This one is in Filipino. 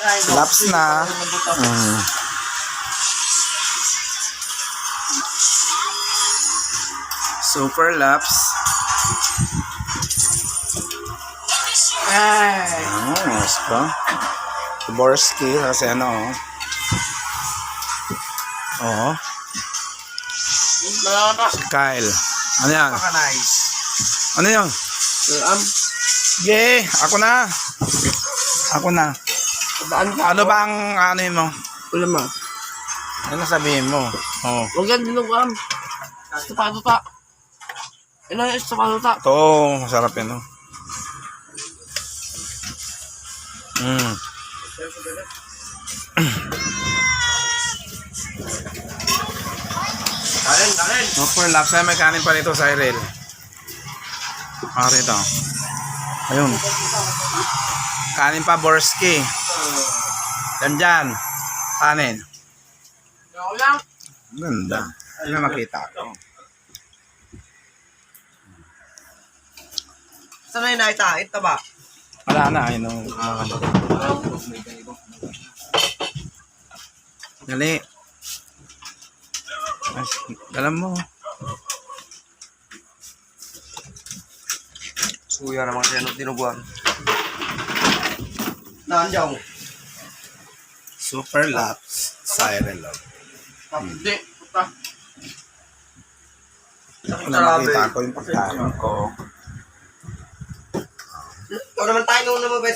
Laps na. Mm. Super laps. Ay. Oh, pa. Borski kasi ano oh. Oo. Kyle. Ano yan? Napaka-nice. Ano yan? Um, Yeah, ako na. Ako na. Ka? Ano ba ang ano mo? Wala ma. Ano sabihin mo? Oh. Huwag yan dinuguan. Tupa-tuta. Ano yung tupa-tuta? Ito, masarap yun. Oh. Mm. Kanin, kanin. Super laps. Ay, may kanin pa rito sa Irel. Ah, rito. Ayun. Kanin pa, Borski. Yan dyan. Kanin. Ako lang. Ganda. Ano makita ko? Saan na yung nakita? Ito ba? Wala na. Ayun ang mga Dali. Mas, alam mo. Suya naman siya nung tinuguan. Nandiyaw. Super laps sa Irel. Hindi. Puta. Ano nakita ko yung pagkain ko. Ikaw naman tayo nung naman ba